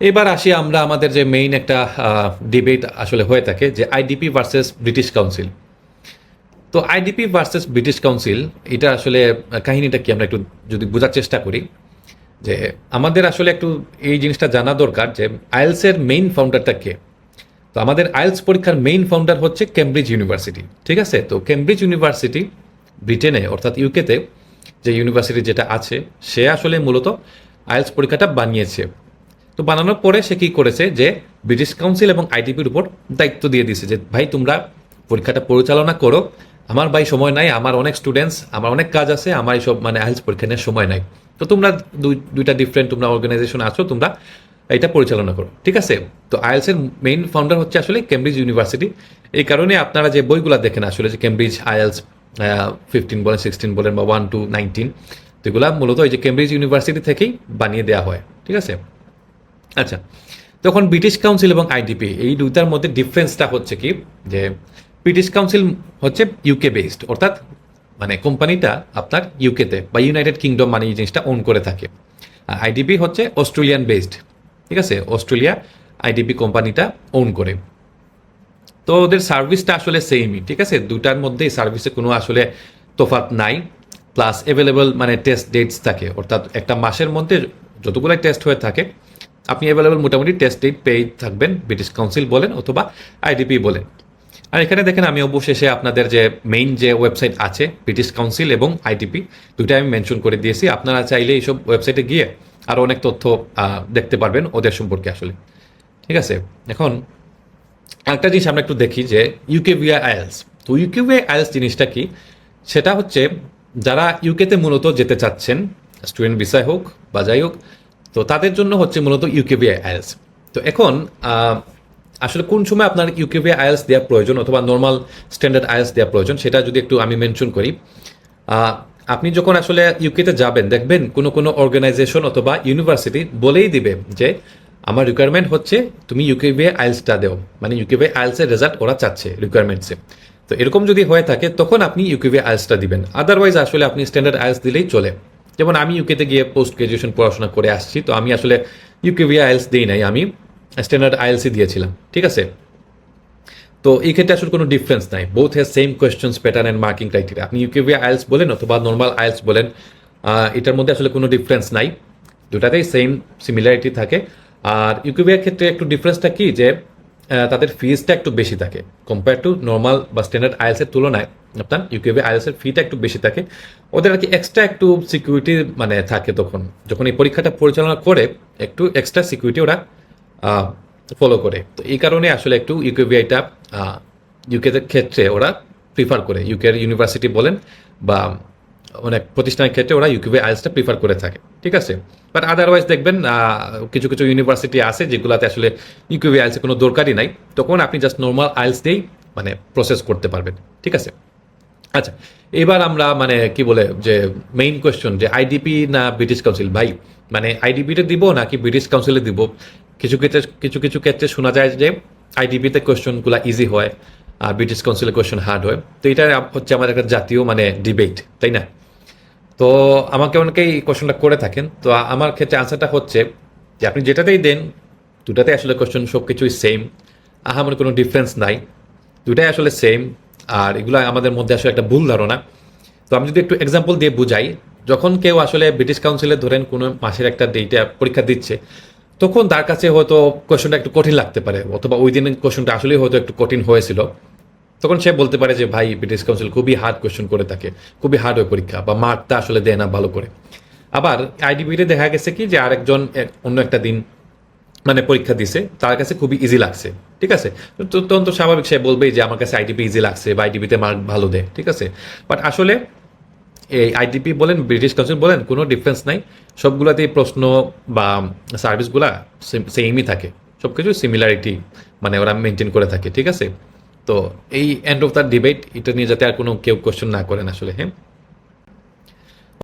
এবার আসি আমরা আমাদের যে মেইন একটা ডিবেট আসলে হয়ে থাকে, যে আইডিপি ভার্সেস ব্রিটিশ কাউন্সিল তো আইডিপি ভার্সেস ব্রিটিশ কাউন্সিল এটা আসলে কাহিনীটা কি আমরা একটু যদি বোঝার চেষ্টা করি, যে আমাদের আসলে একটু এই জিনিসটা জানা দরকার, যে আইএলসের মেইন ফাউন্ডারটা কে? তো আমাদের আইএলস পরীক্ষার মেইন ফাউন্ডার হচ্ছে কেমব্রিজ ইউনিভার্সিটি ঠিক আছে? তো কেমব্রিজ ইউনিভার্সিটি ব্রিটেনে অর্থাৎ ইউকেতে যে ইউনিভার্সিটি যেটা আছে, সে আসলে মূলত আইএলস পরীক্ষাটা বানিয়েছে। তো বানানোর পরে সে কি করেছে যে ব্রিটিশ কাউন্সিল এবং আইটিপির উপর দায়িত্ব দিয়ে দিয়েছে যে, ভাই, তোমরা পরীক্ষাটা পরিচালনা করো। আমার ভাই সময় নাই, আমার অনেক স্টুডেন্টস আমার অনেক কাজ আছে, আমার এইসব মানে আইএলস পরীক্ষা নেওয়ার সময় নাই। তো তোমরা দুই, দুইটা ডিফারেন্ট তোমরা অর্গানাইজেশন আছো, তোমরা এটা পরিচালনা করো। ঠিক আছে? তো আইএলসের মেইন ফাউন্ডার হচ্ছে আসলে কেমব্রিজ ইউনিভার্সিটি এই কারণে আপনারা যে বইগুলো দেখেন আসলে, যে কেমব্রিজ আইএলস ফিফটিন বলেন সিক্সটিন বলেন বা ওয়ান টু নাইনটিন তো এগুলা মূলত এই যে কেমব্রিজ ইউনিভার্সিটি থেকেই বানিয়ে দেওয়া হয়। ঠিক আছে? আচ্ছা তখন ব্রিটিশ কাউন্সিল এবং আইডিপি, এই দুইটার মধ্যে ডিফারেন্সটা হচ্ছে কি? যে ব্রিটিশ কাউন্সিল হচ্ছে ইউকে বেসড অর্থাৎ মানে কোম্পানিটা আপনার ইউকেতে বা ইউনাইটেড কিংডম মানে এই জিনিসটা ওন করে থাকে। আর আইডিপি হচ্ছে অস্ট্রেলিয়ান বেসড ঠিক আছে? অস্ট্রেলিয়া আইডিপি কোম্পানিটা ওন করে। তো ওদের সার্ভিসটা আসলে সেমই ঠিক আছে? দুটার মধ্যেই সার্ভিসে কোনো আসলে তফাৎ নাই। প্লাস অ্যাভেলেবল মানে টেস্ট ডেটস থাকে, অর্থাৎ একটা মাসের মধ্যে যতগুলো টেস্ট হয়ে থাকে আপনি অ্যাভেলেবল মোটামুটি টেস্ট ডেট পেয়ে থাকবেন ব্রিটিশ কাউন্সিল বলেন অথবা আইডিপি বলেন। আর এখানে দেখেন, আমি অবশেষে আপনাদের যে মেইন যে ওয়েবসাইট আছে ব্রিটিশ কাউন্সিল এবং আইডিপি দুইটা আমি মেনশন করে দিয়েছি। আপনারা চাইলে এইসব ওয়েবসাইটে গিয়ে আরও অনেক তথ্য দেখতে পারবেন ওদের সম্পর্কে আসলে। ঠিক আছে? এখন একটা জিনিস আমরা একটু দেখি যে ইউকেভিআই আইএলস তো ইউকেভিআই আইএলস জিনিসটা কি? সেটা হচ্ছে, যারা ইউকেতে মূলত যেতে চাচ্ছেন স্টুডেন্ট ভিসায় হোক বা যাই হোক তো তাদের জন্য হচ্ছে মূলত ইউকেভিআই আইএলস তো এখন আসলে কোন সময় আপনার ইউকেভিআই আইএলস দেওয়া প্রয়োজন অথবা নর্মাল স্ট্যান্ডার্ড আইএলস দেওয়া প্রয়োজন, সেটা যদি একটু আমি মেনশন করি আপনি যখন আসলে ইউকেতে যাবেন, দেখবেন কোনো কোনো অর্গানাইজেশন অথবা ইউনিভার্সিটি বলেই দিবে যে, আমার রিকোয়ারমেন্ট হচ্ছে তুমি ইউকেবিএ আইলসটা দেও। মানে ইউকেবিএ আইলসের রেজাল্ট ওরা চাচ্ছে রিকোয়ারমেন্টসে তো এরকম যদি হয়ে থাকে, তখন আপনি ইউকেবিএ আইলসটা দিবেন। আদারওয়াইজ আসলে আপনি স্ট্যান্ডার্ড আইলস দিলেই চলে। যেমন আমি ইউকেতে গিয়ে পোস্ট গ্রাজুয়েশন পড়াশোনা করে আসছি, তো আমি আসলে ইউকেবিএ আইলস দিই নাই, আমি স্ট্যান্ডার্ড আইএলসি দিয়েছিলাম, ঠিক আছে? তো এই ক্ষেত্রে আসলে কোনো ডিফারেন্স নাই both has same questions pattern and marking criteria আপনি ইউকেভি আইলস বলেন অথবা নর্মাল আইলস বলেন এটার মধ্যে আসলে কোনো ডিফারেন্স নাই। দুটাতেই সেম সিমিলারিটি থাকে। আর ইউকেভিয়ার ক্ষেত্রে একটু ডিফারেন্সটা কি যে তাদের ফিজটা একটু বেশি থাকে। কম্পেয়ার টু নর্মাল বা স্ট্যান্ডার্ড আইএলসের তুলনায়, আপনার ইউকেভি আইএলসের ফিটা একটু বেশি থাকে। ওদের আর কি এক্সট্রা একটু সিকিউরিটি মানে থাকে তখন। যখন এই পরীক্ষাটা পরিচালনা করে, একটু এক্সট্রা সিকিউরিটি ওরা ফলো করে। তো এই কারণে আসলে একটু ইউকেবিআইটা ইউকের ক্ষেত্রে ওরা প্রিফার করে। ইউকের ইউনিভার্সিটি বলেন বা অনেক প্রতিষ্ঠানের ক্ষেত্রে ওরা ইউকেবি আইএলসটা প্রিফার করে থাকে, ঠিক আছে? বাট আদারওয়াইজ দেখবেন কিছু কিছু ইউনিভার্সিটি আছে যেগুলোতে আসলে ইউকেবি আইএলসের কোনো দরকারই নাই, তখন আপনি জাস্ট নর্মাল আইএলস দিয়েই মানে প্রসেস করতে পারবেন, ঠিক আছে? আচ্ছা এবার আমরা মানে কি বলে যে মেইন কোয়েশ্চন যে আইডিপি না ব্রিটিশ কাউন্সিল ভাই মানে আইডিপিতে দিব নাকি ব্রিটিশ কাউন্সিলে দিব? কিছু ক্ষেত্রে, কিছু কিছু ক্ষেত্রে শোনা যায় যে আইডিপিতে কোয়েশ্চনগুলো ইজি হয়, আর ব্রিটিশ কাউন্সিলের কোয়েশ্চন হার্ড হয়। তো এটা হচ্ছে আমাদের একটা জাতীয় মানে ডিবেট তাই না? তো আমাকে অনেকেই কোয়েশ্চনটা করে থাকেন। তো আমার ক্ষেত্রে আনসারটা হচ্ছে যে আপনি যেটাতেই দেন দুটাতে আসলে কোয়েশ্চন সব কিছুই সেম আহামরি কোনো ডিফারেন্স নাই। দুটাই আসলে সেম আর এগুলো আমাদের মধ্যে আসলে একটা ভুল ধারণা। তো আমি যদি একটু এক্সাম্পল দিয়ে বুঝাই, যখন কেউ আসলে ব্রিটিশ কাউন্সিলে ধরেন কোনো মাসের একটা ডেটে পরীক্ষা দিচ্ছে, তখন তার কাছে হয়তো কোয়েশনটা একটু কঠিন লাগতে পারে। অথবা ওই দিনের কোয়েশনটা আসলেই হয়তো একটু কঠিন হয়েছিল। তখন সে বলতে পারে যে, ভাই, ব্রিটিশ কাউন্সিল খুবই হার্ড কোয়েশ্চন করে থাকে, খুবই হার্ড হয় পরীক্ষা, বা মার্কটা আসলে দেয় না ভালো করে। আবার আইডিবিতে দেখা গেছে কি যে, আরেকজন অন্য একটা দিন মানে পরীক্ষা দিছে, তার কাছে খুবই ইজি লাগছে, ঠিক আছে? তো তখন তো স্বাভাবিক, সে বলবেই যে, আমার কাছে আইডিপি ইজি লাগছে, বা আইডিপিতে মার্ক ভালো দেয়, ঠিক আছে? বাট আসলে, এই আইডিপি বলেন, ব্রিটিশ কাউন্সিল বলেন, কোনো ডিফারেন্স নাই। সবগুলোতেই প্রশ্ন বা সার্ভিসগুলা সেমই থাকে। সব কিছু সিমিলারিটি মানে ওরা মেনটেন করে থাকে, ঠিক আছে? তো এই এন্ড অফ দ্য ডিবেট এটা নিয়ে যাতে আর কোনো কেউ কোশ্চেন না করেন আসলে হ্যাঁ?